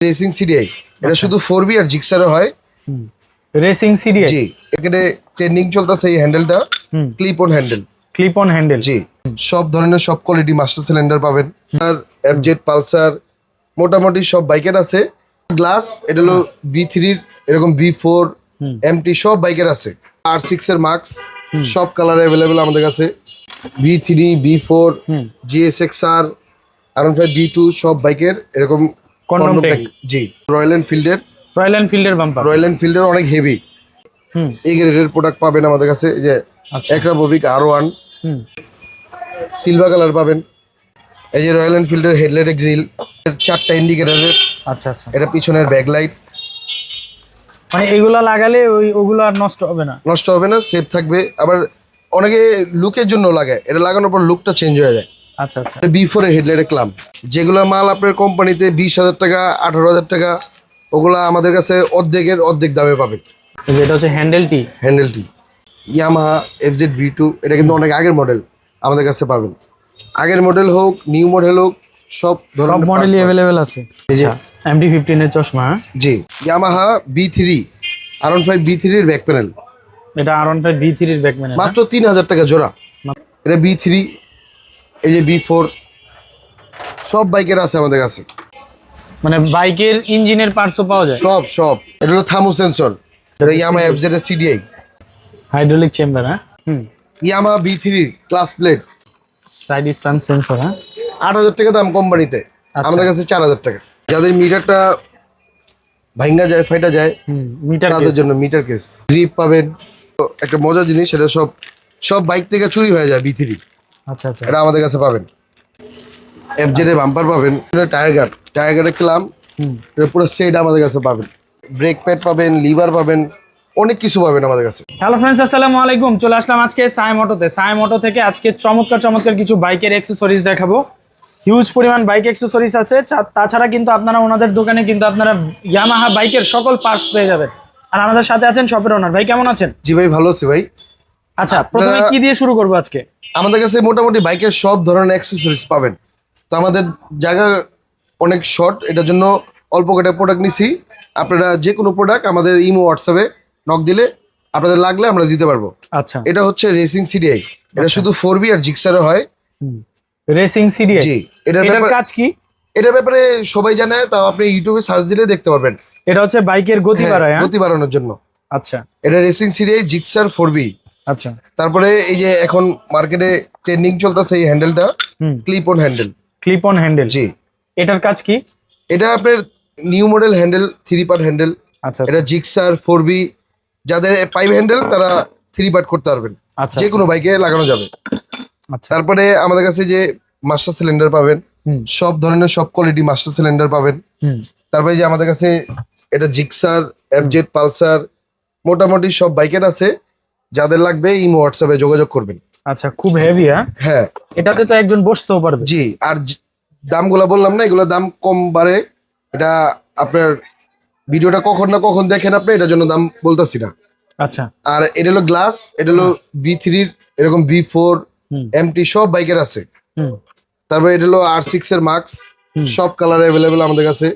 Racing CDI এটা শুধু four B আর জিক্সারে হয়। রেসিং সিডিআই জি এখানে ট্রেন্ডিং চলতেছে এই হ্যান্ডেলটা clip on handle clip on handle জি। সব ধরনের সব কোয়ালিটি মাস্টার সিলিন্ডার পাবেন। আর এফজেড পালসার মোটামুটি সব বাইকের আছে। গ্লাস এটা হলো বি থ্রির এরকম বি ফোর। এমটি সব বাইকের আছে। আর সিক্স এর মার্কস সব কালার অ্যাভেলেবেল আমাদের কাছে। B three B four GSX R R five B two সব বাইকের এরকম জি। রয়্যাল এনফিল্ডের রয়্যাল এনফিল্ডের বাম্পার রয়্যাল এনফিল্ডের অনেক হেভি হুম। এই গ্রেডের প্রোডাক্ট পাবেন আমাদের কাছে এই যে আর ওয়ান হুম। সিলভার কালার পাবেন। এই যে রয়্যাল এনফিল্ডের হেডলাইটের গ্রিল চারটা ইন্ডিকেটারের আচ্ছা আচ্ছা। এটা পিছনের ব্যাকলাইট মানে এগুলা লাগালে ওই ওগুলো আর নষ্ট হবে না? নষ্ট হবে না সেফ থাকবে। আবার অনেকে লুকের জন্য লাগে। এটা লাগানোর পর লুকটা চেঞ্জ হয়ে যায়। আচ্ছা আচ্ছা। বি ফোর এর হেডলাইটের ক্লাম যেগুলো মাল আপনার কোম্পানিতে বিশ হাজার টাকা আঠারো হাজার টাকা ওগুলা আমাদের কাছে অর্ধেকের অর্ধেক দামে পাবেন এটা হচ্ছে হ্যান্ডেলটি হ্যান্ডেলটি ইয়ামাহা এফজেড ভি টু এটা কিন্তু অনেক আগের মডেল আমাদের কাছে পাবেন। আগের মডেল হোক নিউ মডেল হোক সব সব ধরনের মডেলই। অ্যাভেলেবেল আছে। যে এমডি ফিফটিনের চশমা হ্যাঁ? জি ইয়ামাহা বি থ্রি আর ফাইভ বি থ্রির ব্যাক প্যানেল এটা আর ওয়ান ফাইভ ভি থ্রির ব্যাকম্যান মাত্র তিন হাজার টাকা জোড়া। এটা বি থ্রি এই যে বি ফোর সব বাইকের আছে আমাদের কাছে। মানে বাইকের ইঞ্জিনের পার্টসও পাওয়া যায়? সব সব। এটা হলো থামু সেন্সর এটা ইয়ামা এফজেড এর সিডিআই হাইড্রোলিক চেম্বার হ্যাঁ? হুম। Yamaha B three class plate side stand sensor হ্যাঁ? আট হাজার টাকা দাম কোম্পানিতে আচ্ছা। আমাদের কাছে চার হাজার টাকা। যাদের মিটারটা ভাঙ্গা যায় ফাইটা যায় মিটার তাদের জন্য মিটার কেস গ্রিপ পাবেন। তো একটা মজার জিনিস সেটা সব সব বাইক থেকে চুরি হয়ে যায় বি থ্রি আচ্ছা আচ্ছা। এটা আমাদের কাছে পাবেন। এফজেড এর বাম্পার পাবেন টায়ার গার্ড টায়ার গার্ডের ক্লাম। পুরো সেট আমাদের কাছে পাবেন। ব্রেক প্যাড পাবেন লিভার পাবেন অনেক কিছু পাবেন আমাদের কাছে। হ্যালো ফ্রেন্ডস আসসালামু আলাইকুম। চলে আসলাম আজকে সাই মোটোতে সাই মোটো থেকে আজকে চমৎকার চমৎকার কিছু বাইকের অ্যাক্সেসরিজ দেখাবো। হিউজ পরিমাণ বাইক অ্যাক্সেসরিজ আছে। তাছাড়া কিন্তু আপনারা ওনাদের দোকানে কিন্তু আপনারা ইয়ামাহা বাইকের সকল পার্টস পেয়ে যাবেন। আর আমাদের সাথে আছেন শপের ওনার ভাই কেমন আছেন? জি ভাই ভালো আছি ভাই। আচ্ছা প্রথমে কি দিয়ে শুরু করব আজকে? আমাদের কাছে মোটামুটি বাইকের সব ধরনের অ্যাক্সেসরিজ পাবেন। তো আমাদের জায়গা অনেক শর্ট এটার জন্য অল্প কটা প্রোডাক্ট নিছি। আপনারা যে কোনো প্রোডাক্ট আমাদের ইমো হোয়াটসঅ্যাপে নক দিলে আপনাদের লাগলে আমরা দিতে পারব। আচ্ছা। এটা হচ্ছে রেসিং সিডিআই এটা শুধু ফোর বি আর জিক্সারে হয়। রেসিং সিডিআই জি এটার কাজ কি? এটার ব্যাপারে সবাই জানে তাও আপনি ইউটিউবে সার্চ দিলে দেখতে পারবেন। এটা হচ্ছে বাইকের গতি হ্যাঁ, বাড়ায় হ্যাঁ? গতি বাড়ানোর জন্য। আচ্ছা। এটা racing CDI Gixxer four B আচ্ছা। তারপরে এই যে এখন মার্কেটে ট্রেন্ডিং চলতেছে এই হ্যান্ডেলটা clip on handle clip on handle জি। এটার কাজ কি? এটা আপনার new model handle three part handle আচ্ছা এটা জিক্সার ফোর বি যাদের পাইপ হ্যান্ডেল তারা থ্রি পার্ট করতে পারবেন। যে কোনো বাইকে লাগানো যাবে। আচ্ছা। তারপরে আমাদের কাছে যে মাস্টার সিলিন্ডার পাবেন সব ধরনের সব কোয়ালিটি মাস্টার সিলিন্ডার পাবেন। তারপরে যে আমাদের কাছে এটা জিক্সার এফজেড পালসার মোটামুটি সব বাইকের আছে। যাদের লাগবে ইমো হোয়াটসঅ্যাপে যোগাযোগ করবেন। আচ্ছা খুব হেভি হ্যাঁ? হ্যাঁ। এটাতে তো একজন বসতেও পারবে। জি আর দামগুলা বললাম না এগুলো দাম কম বাড়ে। এটা আপনার ভিডিওটা কখন না কখন দেখেন আপনি এটার জন্য দাম বলতেছি না। আচ্ছা। আর এটা হলো গ্লাস এটা হলো বি থ্রির এরকম বি ফোর এমটি সব বাইকের আছে। হুম। তারপরে এটা হলো আর সিক্স এর মার্কস সব কালার অ্যাভেলেবেল আমাদের কাছে।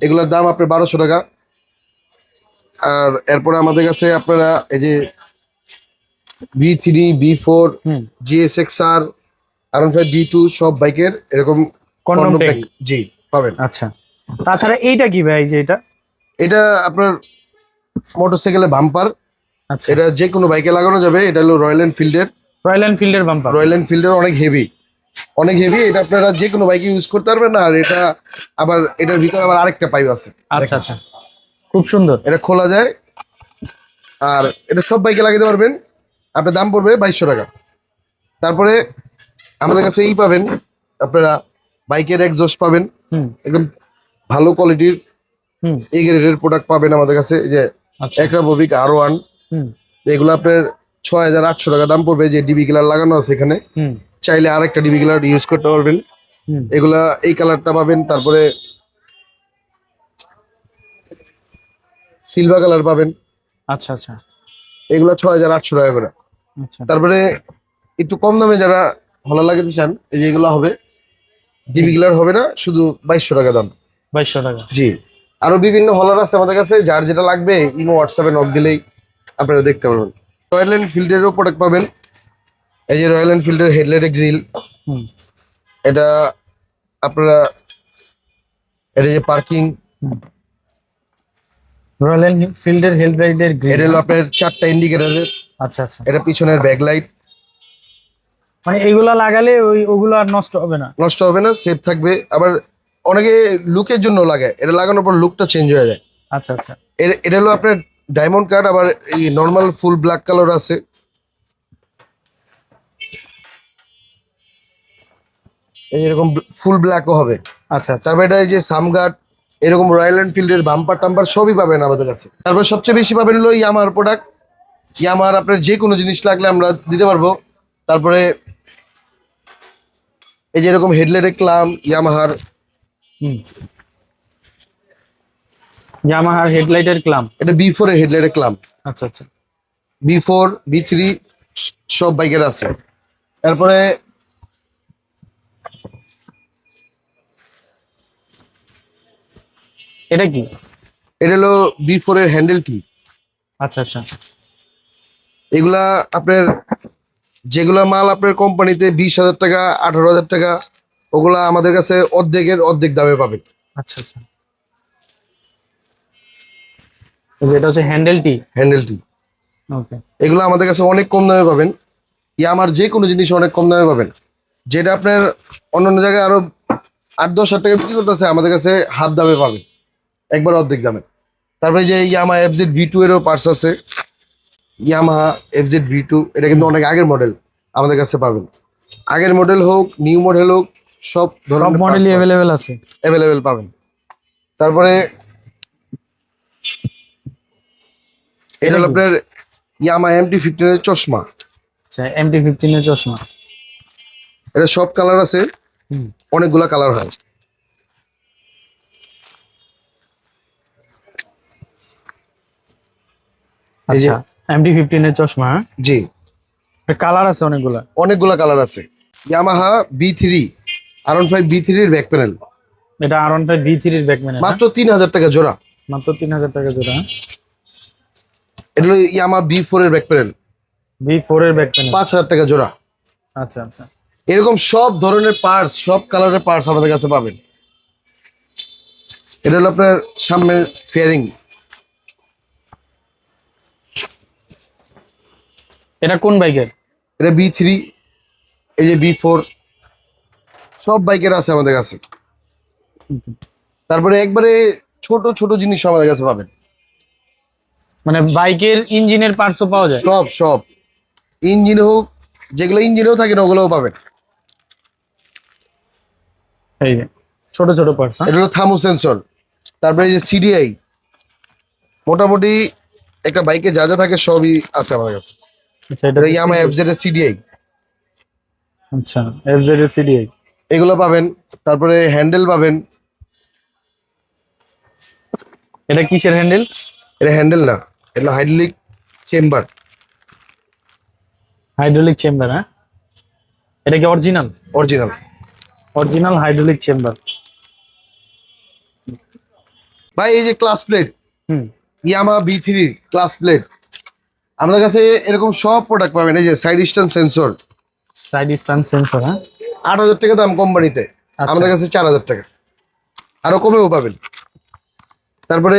এগুলোর দাম আপনার বারোশো টাকা। আর এরপরে আমাদের কাছে আপনারা এই যে বি থ্রি বি ফোর হুম। GSX R R five B two সব বাইকের এরকম কন্ডম জি পাবেন। আচ্ছা। তাছাড়া এইটা কি ভাই যে এটা? এটা আপনার মোটরসাইকেলের বাম্পার আচ্ছা। এটা যে কোনো বাইকে লাগানো যাবে এটা হলো রয়্যাল এনফিল্ডের রয়্যাল এনফিল্ডের বাম্পার রয়্যাল এনফিল্ডের অনেক হেভি অনেক হেভি এটা আপনারা যে কোনো বাইকে ইউজ করতে পারবেন আর এটা আবার এটার ভিতরে আবার আরেকটা পাইপ আছে। আচ্ছা আচ্ছা। খুব সুন্দর। এটা খোলা যায় আর এটা সব বাইকে লাগাতে পারবেন। আপনার দাম পড়বে বাইশশো টাকা। তারপরে আমাদের কাছে এই পাবেন আপনারা বাইকের এক্সস্ট পাবেন। একদম ভালো কোয়ালিটির এই গ্রেডের প্রোডাক্ট পাবেন আমাদের কাছে এই যে আচ্ছা। একরা ববিক আর ওয়ান হুম। এগুলো আপনার ছয় হাজার আটশো টাকা দাম পড়বে যে ডিবি কিলার লাগানো আছে এখানে। হুম। চাইলে আরেকটা ডিবি কিলার ইউজ করতে পারবেন। এগুলা এই কালারটা পাবেন তারপরে সিলভার কালার পাবেন। আচ্ছা আচ্ছা। এগুলো ছয় হাজার আটশো টাকা করে। তারপরে একটু কম দামে যারা ভালো লাগাতে চান এই যে এগুলো হবে। ডিবি কিলার হবে না শুধু বাইশশো টাকা দাম। বাইশশো টাকা। জি। আরও বিভিন্ন হলার আছে আমাদের কাছে যার যেটা লাগবে ইমো হোয়াটসঅ্যাপে নক দিলেই আপনারা দেখতে পারবেন। রয়্যাল এনফিল্ডেরও প্রোডাক্ট পাবেন। এই যে রয়্যাল এনফিল্ডের হেডলাইটের গ্রিল হুম। এটা আপনারা এটা যে পার্কিং রয়্যাল এনফিল্ডের হেলথ রাইডের এটা হলো আপনার চারটা ইন্ডিকেটারের আচ্ছা আচ্ছা। এটা পিছনের ব্যাকলাইট মানে এগুলা লাগালে ওই ওগুলো আর নষ্ট হবে না। নষ্ট হবে না সেফ থাকবে। আবার অনেকে লুকের জন্য লাগে এটা লাগানোর পর লুকটা চেঞ্জ হয়ে যায়। আচ্ছা আচ্ছা। এর- এটা হলো আপনার ডায়মন্ড কার্ড আবার এই নর্মাল ফুল ব্ল্যাক কালার আছে। এরকম ফুল ব্ল্যাকও হবে। আচ্ছা আচ্ছা। তারপর এটা এই যে সামগার্ড এরকম রয়্যাল এনফিল্ডের বাম্পার টাম্পার সবই পাবেন আমাদের কাছে। তারপর সবচেয়ে বেশি পাবেন হলো ইয়ামার প্রোডাক্ট ইয়ামার আপনার যে কোনো জিনিস লাগলে আমরা দিতে পারব। তারপরে এই যে এরকম হেডলাইটের ক্লাম ইয়ামাহার হুম। ইয়ামাহার হেডলাইটের ক্লাম এটা বি ফোর এর হেডলাইটের ক্লাম আচ্ছা আচ্ছা। বি ফোর বি থ্রি সব বাইকের আছে। তারপরে এটা কি? এটা হলো বি ফোর এর হ্যান্ডেলটি আচ্ছা আচ্ছা। এগুলা আপনার যেগুলা মাল আপনার কোম্পানিতে বিশ হাজার টাকা আঠারো হাজার টাকা ওগুলা আমাদের কাছে অর্ধেকের অর্ধেক দামে পাবেন। আচ্ছা আচ্ছা। এটা হচ্ছে হ্যান্ডেলটি হ্যান্ডেলটি ওকে এগুলো আমাদের কাছে অনেক কম দামে পাবেন। ইয়া আমার যে কোনো জিনিস অনেক কম দামে পাবেন। যেটা আপনার অন্যান্য জায়গায় আরও আট দশ হাজার টাকা বিক্রি করতেছে আমাদের কাছে হাফ দামে পাবেন। একবার অর্ধেক দামে তারপরে যে ইয়ামা এফজেড ভি টু এরও পার্টস আছে। ইয়ামাহা এফজেড ভি টু এটা কিন্তু অনেক আগের মডেল আমাদের কাছে পাবেন। আগের মডেল হোক নিউ মডেল হোক সব ধরনের মডেলই অ্যাভেলেবেল আছে। অ্যাভেলেবেল পাবেন। তারপরে এটা হলো? আপনার ইয়ামা এমটি ফিফটিনের চশমা। আচ্ছা এমটি ফিফটিনের চশমা। এটা সব কালার আছে। অনেকগুলা কালার হয়। আচ্ছা। এমটি ফিফটিনের চশমা হ্যাঁ? জি। কালার আছে অনেকগুলা। অনেকগুলা কালার আছে। ইয়ামাহা বি থ্রি আর ফাইভ বি থ্রির ব্যাক প্যানেল এটা আর ওয়ান ফাইভ ভি থ্রির ব্যাকম্যান মাত্র তিন হাজার টাকা জোড়া। মাত্র তিন হাজার টাকা জোড়া এটা হলো ইয়ামা বি ফোর এর ব্যাক প্যানেল ভি ফোর এর ব্যাকম্যান পাঁচ হাজার টাকা জোড়া। আচ্ছা আচ্ছা। এরকম সব ধরনের পার্টস সব কালারের পার্টস আমাদের কাছে পাবেন। এটা হলো আপনার সামনের ফেয়ারিং এটা কোন বাইকের? এটা বি থ্রি এই যে বি ফোর সব বাইকের আছে আমাদের কাছে। তারপরে একবারে ছোট ছোট জিনিস আমাদের কাছে পাবেন। মানে বাইকের ইঞ্জিনের পার্টসও পাওয়া যায়? সব সব। ইঞ্জিন হোক যেগুলো ইঞ্জিনেও থাকে না ওগুলোও পাবেন। এই যে ছোট ছোট পার্টস হ্যাঁ? এটা হলো থামো সেন্সর তারপরে এই যে সিডিআই মোটামুটি একটা বাইকে যা যা থাকে সবই আছে আমার কাছে। আচ্ছা এটা ইয়ামা এফজেড সিডিআই আচ্ছা এফজেড সিডিআই এগুলো পাবেন তারপরে হ্যান্ডেল পাবেন। এটা কিসের হ্যান্ডেল এটা হ্যান্ডেল না এটা হাইড্রোলিক চেম্বার হাইড্রোলিক চেম্বার হ্যাঁ? এটা কি original original original hydraulic chamber ভাই এই যে ক্লাস প্লেট হুম। Yamaha B three clutch plate আমাদের কাছে এরকম সব প্রোডাক্ট পাবেন এই যে side stand sensor side stand sensor হ্যাঁ? আট হাজার টাকা দাম কোম্পানিতে আচ্ছা। আমাদের কাছে চার হাজার টাকা। আরও কমেও পাবেন। তারপরে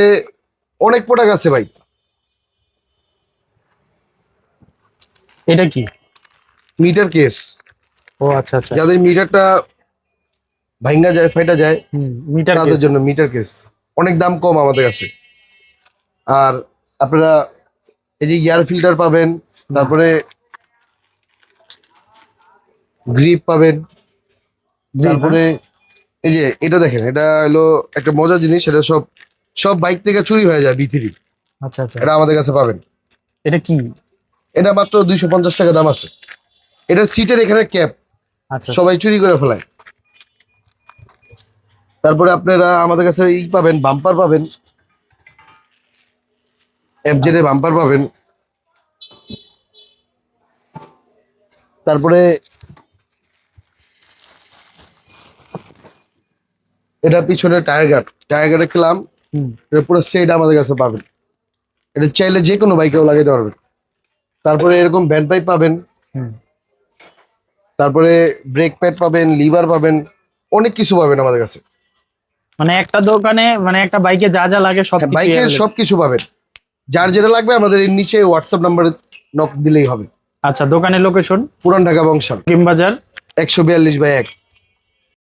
অনেক প্রোডাক্ট আছে ভাই। এটা কি? Metre case. ও আচ্ছা আচ্ছা। যাদের মিটারটা ভাঙ্গা যায় ফাইটা যায় মিটার তাদের জন্য মিটার কেস। অনেক দাম কম আমাদের কাছে। আর আপনারা এই যে এয়ার ফিল্টার পাবেন তারপরে গ্রিপ পাবেন তারপরে এই যে এটা দেখেন এটা হলো একটা মজার জিনিস এটা সব সব বাইক থেকে চুরি হয়ে যায় বিথিরি আচ্ছা আচ্ছা। এটা আমাদের কাছে পাবেন। এটা কি? এটা মাত্র দুইশো পঞ্চাশ টাকা দাম আছে। এটা সিটের এখানে ক্যাপ আচ্ছা। সবাই চুরি করে ফেলায়। তারপরে আপনারা আমাদের কাছে ই পাবেন বাম্পার পাবেন। এফজেড বাম্পার পাবেন। তারপরে এটা পিছনে টায়ার গার্ড টায়ার গার্ডে ক্লাম এটা পুরো সেট আমাদের কাছে পাবেন। এটা চাইলে যে কোনো বাইকেও লাগাইতে পারবেন। তারপরে এরকম ব্যান্ড পাইপ পাবেন। তারপরে ব্রেক প্যাড পাবেন লিভার পাবেন অনেক কিছু পাবেন আমাদের কাছে। মানে একটা দোকানে মানে একটা বাইকে যা যা লাগে সব বাইকের সবকিছু পাবেন। যার যেটা লাগবে আমাদের এর নিচে হোয়াটসঅ্যাপ নাম্বারে নক দিলেই হবে। আচ্ছা দোকানের লোকেশন পুরান ঢাকা বংশাল। কিম বাজার একশো বিয়াল্লিশ বাই এক।